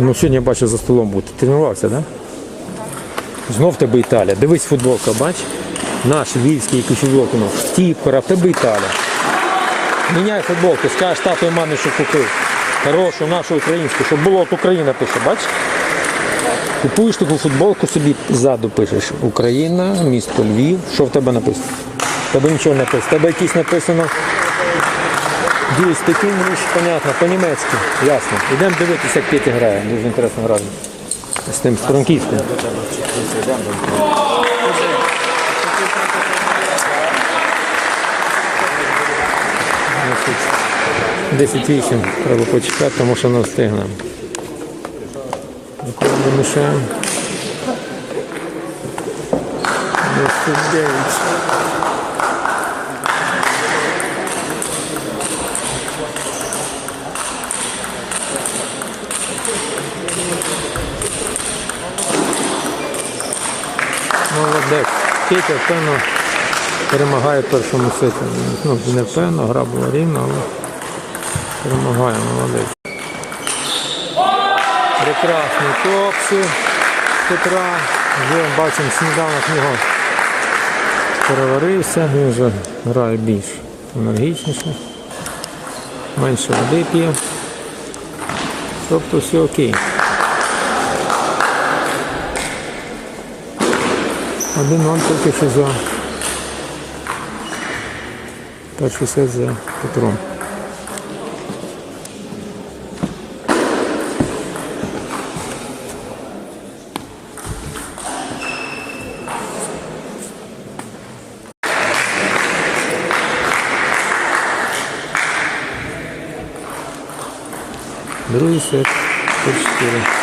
Ну, сьогодні я бачу за столом бути. Тренувався, так? Да? Знов тебе Італія. Дивись футболка, бач? Наш львівський який футболку. Стіпера, в тебе Італія. Міняй футболку, скажеш тату і мамі, що купив. Хорошу, нашу українську, щоб було от Україна пише, бач? Купуєш таку футболку, собі ззаду пишеш Україна, місто Львів. Що в тебе написано? В тебе нічого не написано. В тебе якісь написано. Дій таким річ, понятно, по-німецьки, ясно. Йдемо дивитися, як Петя грає. Дуже інтересно грає. З тим з франківським. 10-8 треба почекати, тому що не встигнемо. Ніколи не. 10-9. Молодець. Петя, певно, перемагає в першому сеті. Ну, не певно, гра була рівна, але перемагає, молодець. Прекрасний топси Петра. Вже бачимо, сніданок в нього переварився, він вже грає більш енергічніше, менше води п'є. Тобто все окей. Один 0 тільки що за перший сет за Петром. Другий сет 4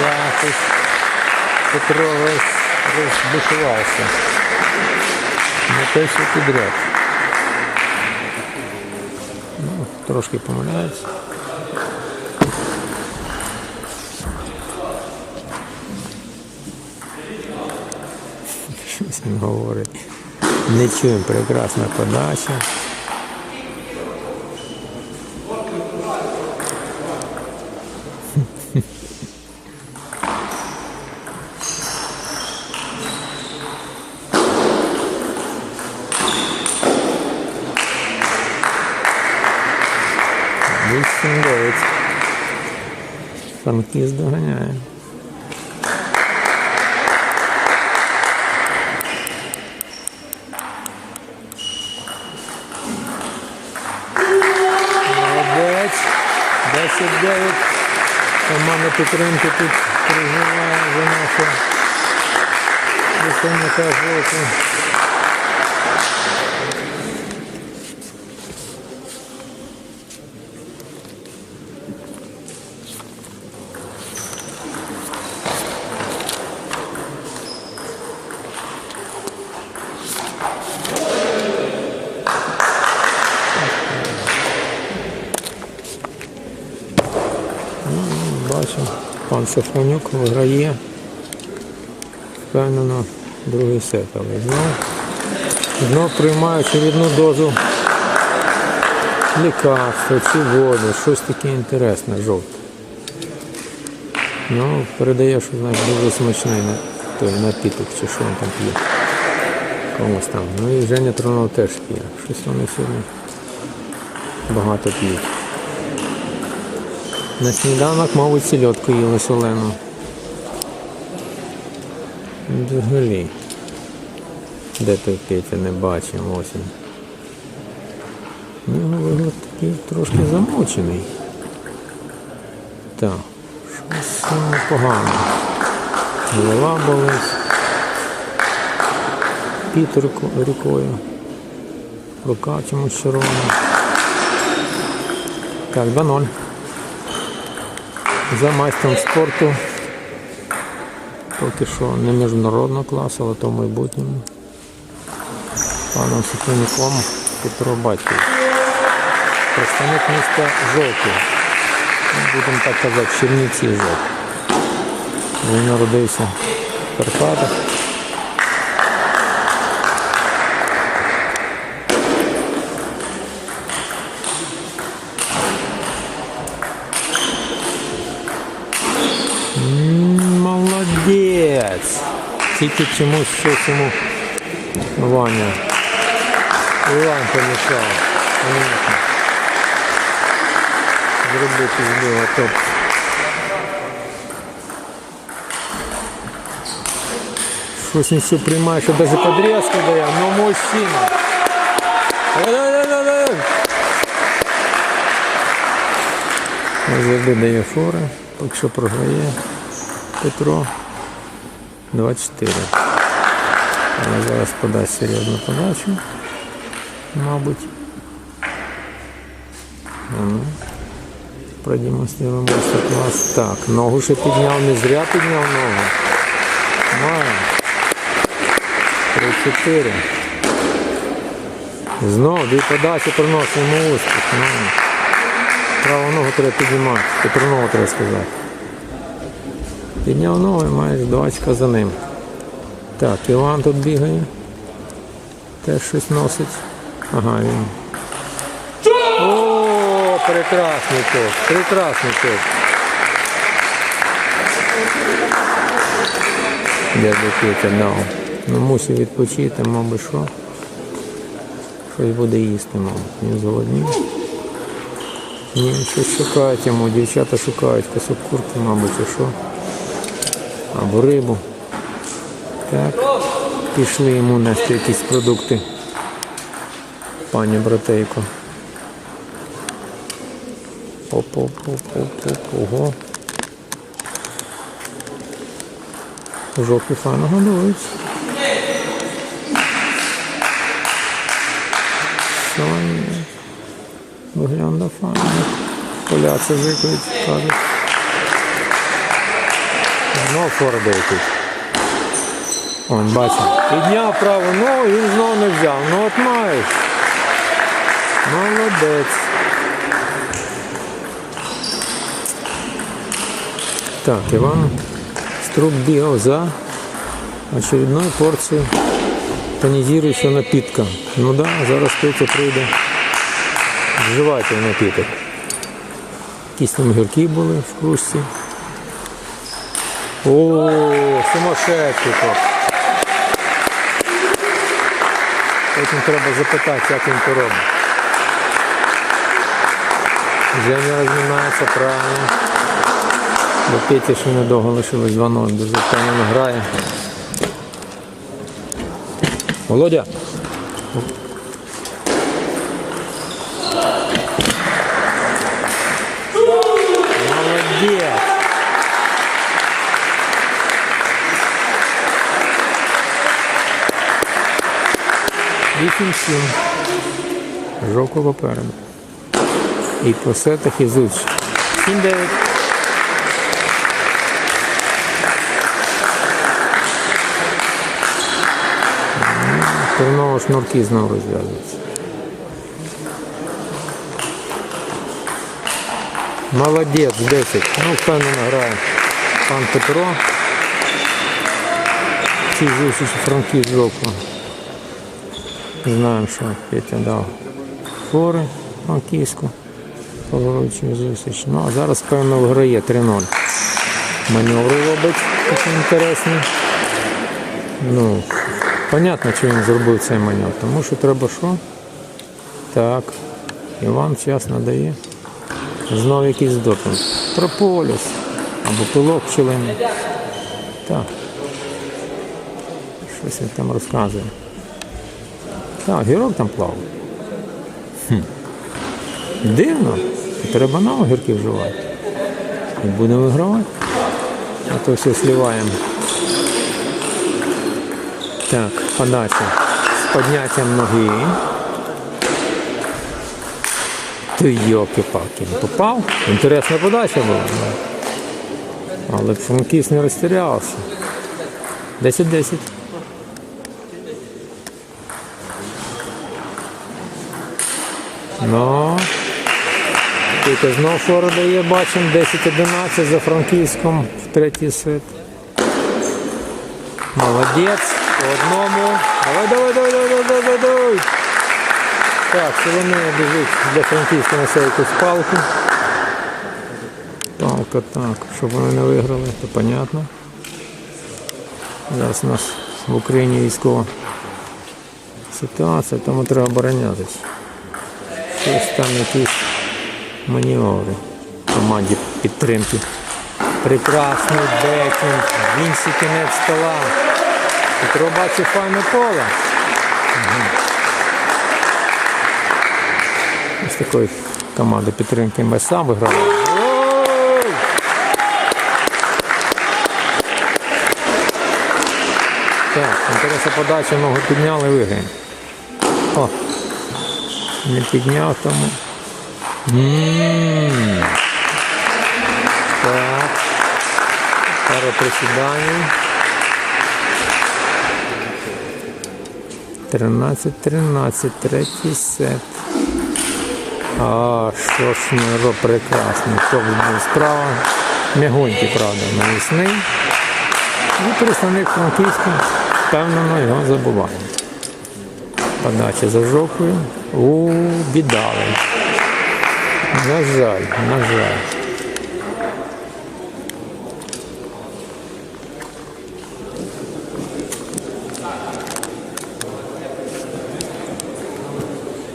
Да, тут Петро весь розбушувався. Не те, що підряд. Ну, трошки помиляється. Щось він говорить. Не чуємо, прекрасна подача. Вісім дев'ять. Франкіз доганяє. Молодець. 10-9. Команда підтримки тут переживає за нашу представника боку. Бачимо, пан Сафронюк виграє. Впевнено, другий сет, але знов, знов приймає очередну дозу лікарство чи воду, щось таке інтересне, жовте. Ну, передає, що значить дуже смачний на- той напіток, чи що він там п'є. Комусь там. Ну і Женя Тронов теж п'є. Щось вони сьогодні багато п'ють. На сніданок, мабуть, сільотку їли солену. Взагалі. Де той Петя не бачимо ось. У нього вигляд такий трошки замучений. Так, щось погано. Голова болить. Під рукою. Рука чомусь червона. Так, 2-0. За майстром спорту. Поки що не міжнародного класу, але то в майбутньому. Паном Супруніком Петро Батьків. Представник міста Жовків. Ну, Будемо так казати, Чернівці Жовтий. Він народився в Карпатах. М, Молодець! Тільки чомусь щось йому Ваня. Іван помішав. Зробити з нього топ. Щось він все приймає, що навіть подрізки дає, ну мужчина. Завжди дає фори, поки що програє Петро 24. Але зараз подасть серйозну подачу, мабуть. Ну, Продемонструємо мастер-клас. Так, ногу ще підняв, не зря підняв ногу. Має. 3-4. Знову дві подачі приносимо успіх. Ну, праву ногу треба піднімати. Тепер ногу треба сказати. Підняв ногу і маєш два очка за ним. Так, Іван тут бігає. Теж щось носить. Ага, він. О, прекрасний топ, прекрасний топ. Дядя Петя дав. Ну мусив відпочити, мабуть, що. Щось буде їсти, мабуть. Він зголоднів. Ні, щось шукають йому, дівчата шукають кусок курки, мабуть, чи що. Або рибу. Так. Пішли йому нести якісь продукти. Пані братейко. Ого. Жовті файно годують. Сьогодні виглядає файно. Поляці жикають, кажуть. Знов фордей тут. Он, бачив. Підняв праву ногу, він знову не взяв. Ну от маєш. Молодець. Так, Іван Струк бігав за очередною порцією тонізуючого напітка. Ну да, зараз Петя прийде. Вживайте в напіток. Якісь там гірки були в кружці. О, сумасшедший топ. Потім треба запитати, як він то робить. Женя розмінається правильно. До Петі ще недовго лишилось 2-0, дуже впевнено грає. Володя. Молодець. Вісім сім. Жовко попереду. І по сетах і зуч. 7-9. Терново шнурки знову розв'язуються. Молодець, 10. Ну, впевнено грає пан Петро. Ці зустрічі франків жовтого. Знаємо, що Петя дав фори. Франківську. Поворочну зустріч. Ну, а зараз, певно, виграє 3-0. Маневри робить такі інтересні. Ну, понятно, що він зробив цей маневр. Тому що треба що? Так. Іван час надає. Знову якийсь допінг. Прополіс. Або пилок пчелиний. Так. Щось він там розказує. Так, гірок там плавав. Хм. Дивно. Треба нам огірки вживати. І будемо вигравати. А то все сливаємо. Так, подача. З підняттям ноги. Ти йоки-палки. Попав? Інтересна подача була. Але Франкіс не розтірявся. 10-10. Ну, тільки знов фору дає, бачимо, 10-11 за Франківськом в третій сет. Молодець, по одному. Давай, давай, давай, давай, давай, давай. Так, Соломея біжить для Франківська на якусь палку. Палка так, щоб вони не виграли, то понятно. Зараз у нас в Україні військова ситуація, тому треба оборонятися. Щось там якісь маневри команді підтримки. Прекрасний бекінг, інший кінець стола. Петро бачить файне поле. Ось такої команди підтримки ми сам виграли. Так, інтереси подачі ногу підняли, виграємо. Не підняв тому. М. Так. Пару присідань. 13-13, третій сет. А, що ж Миро прекрасний. Топ був справа. Мягонький, правда, навісний. І представник Франківська впевнено його забуває. Подача за. У бідали. На жаль, на жаль.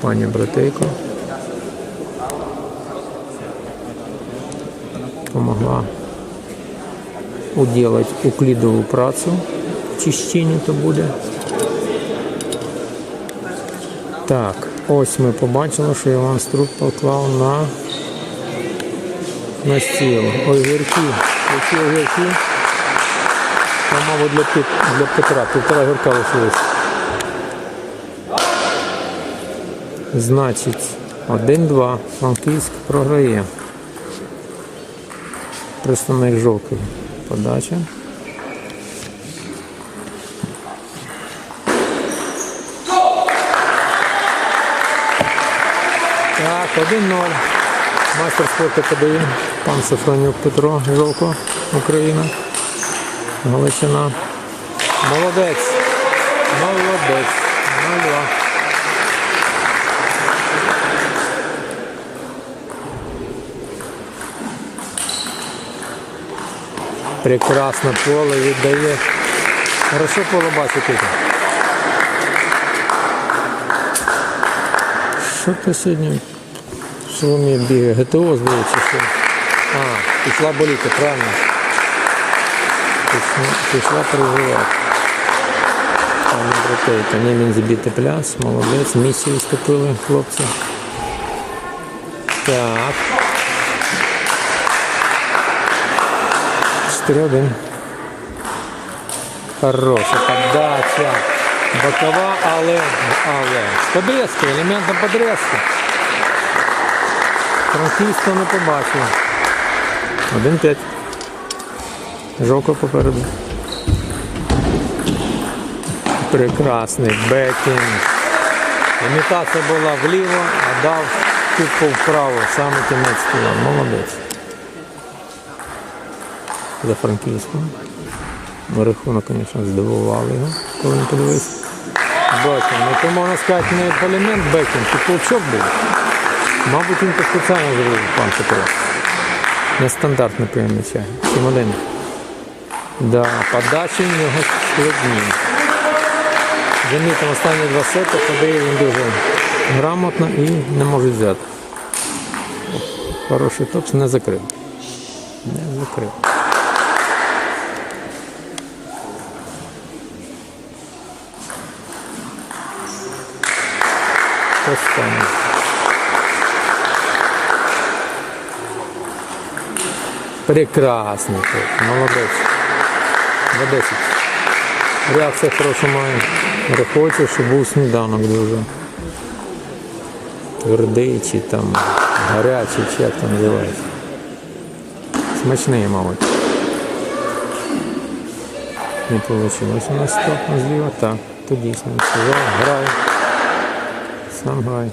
Пані Братейко помогла уделать уклідову працю в то буде. Так, ось ми побачили, що Іван Струк поклав на, на стіл. Огірки. Які огірки? Це, мабуть, для, Пет- для Петра. Півтора огірка лишилось. Значить, 1-2. Франківськ програє. Представник жовтий. Подача. Так, 1-0. Майстер спорту подає. Пан Сафронюк Петро, Жовко, Україна. Галичина. Молодець. Молодець. 0-2. Прекрасно поле віддає. Хорошо поле бачити. Що ти сьогодні? Соломія бігає? ГТО здається, що? А, пішла боліти, правильно. Пішла, переживати. Пані братейка, Німін забити пляс, молодець, місію вступили хлопці. Так. 4-1. Хороша подача. Бокова, але, але. З подрізки, елементом подрізки. Франківського не побачив. 1-5. Жовко попереду. Прекрасний бекінг. Імітація була вліво, а дав тупо вправо, саме кінець тіла. Молодець. За Франківськом. Рахунок, звісно, здивували його, коли він подивився. Бекінг. Ну, то можна сказати, не полімент бекінг, тут толчок був. Мабуть, він спеціально зробив пан. Нестандартний прийом м'яча. 7-1. Да, подачі в нього складні. Замітимо останні два сети, подає він дуже грамотно і не може взяти. Хороший топс не закрив. Не закрив. Останній. Прекрасний топ. Молодець. 10. Реакція хороша має. Хоче, щоб був сніданок дуже. Твердий чи там гарячий, чи як там називається. Смачний, мабуть. Не вийшло у нас стоп зліва. Так, тут дійсно сказав. Грай. Сам грай.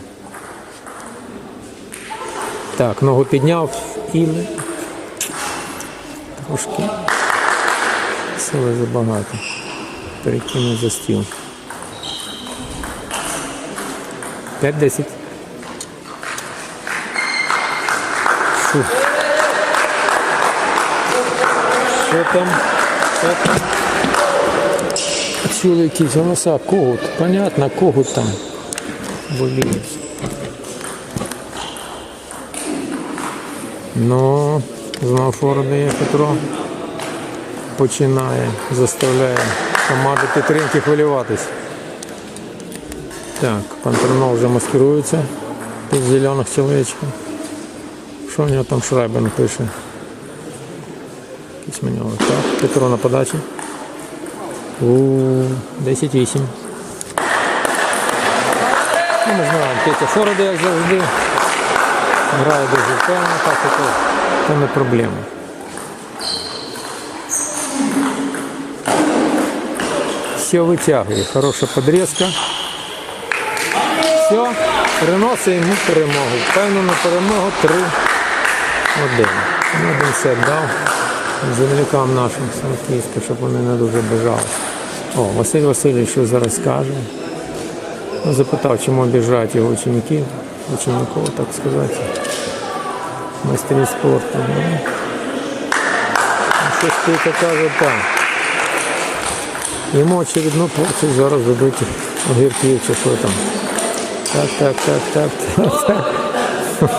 Так, ногу підняв і трошки сили забагато. Перекинув за стіл. 5-10. Фу. Що там? Що там? Чули якісь голоса, когут. Понятно, когут там. Боліє. Ну, знов фору Петро. Починає, заставляє команду підтримки хвилюватись. Так, Пантернол вже маскирується під зелених чоловічків. Що в нього там Шрайбен пише? Якийсь маневр. Так, Петро на подачі. У 10-8. Ну, не знаю, Петя Фороди, як завжди. Грає дуже впевнено, так і то, то не проблема. Все витягує, хороша подрізка. Все, приносить йому перемогу. Впевнену перемогу 3-1. Ну, Один сет дав землякам нашим Санківська, щоб вони не дуже бажали. О, Василь Васильович що зараз скаже. Ну, Запитав, чому обіжають його ученики, учеників, так сказати. Майстрів спорту. Ну, щось Петя каже так. Йому очередну порцію зараз дадуть огірків чи що там. Так, так, так, так, так, так.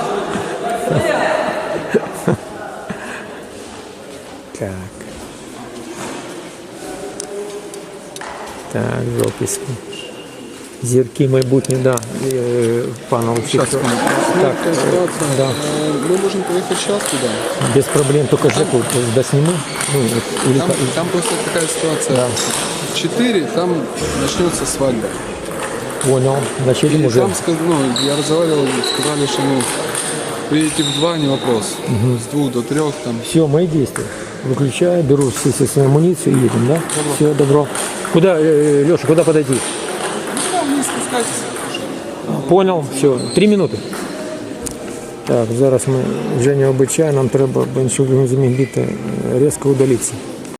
Так. Так, жописьки. Зірки майбутні, да. Олексія. Сейчас, Так, ситуация. да. Э, Мы можем поехать сейчас туда. Без проблем, только Жеку досниму. Ну, или Там, там просто такая ситуация. Четыре, там начнется свадьба. Понял. И уже. там, ну, я разговаривал, сказали, что ну, приедете в два, не вопрос. С двух до трех там. Все, мои действия. Выключаю, беру все, все свою амуницию и едем, да? Все, добро. Куда, Леша, куда подойти? Там не спускайтесь. Понял, все, три минути. Так, зараз ми вже не обичай, нам треба, щоб він зміг біти, різко удалитися.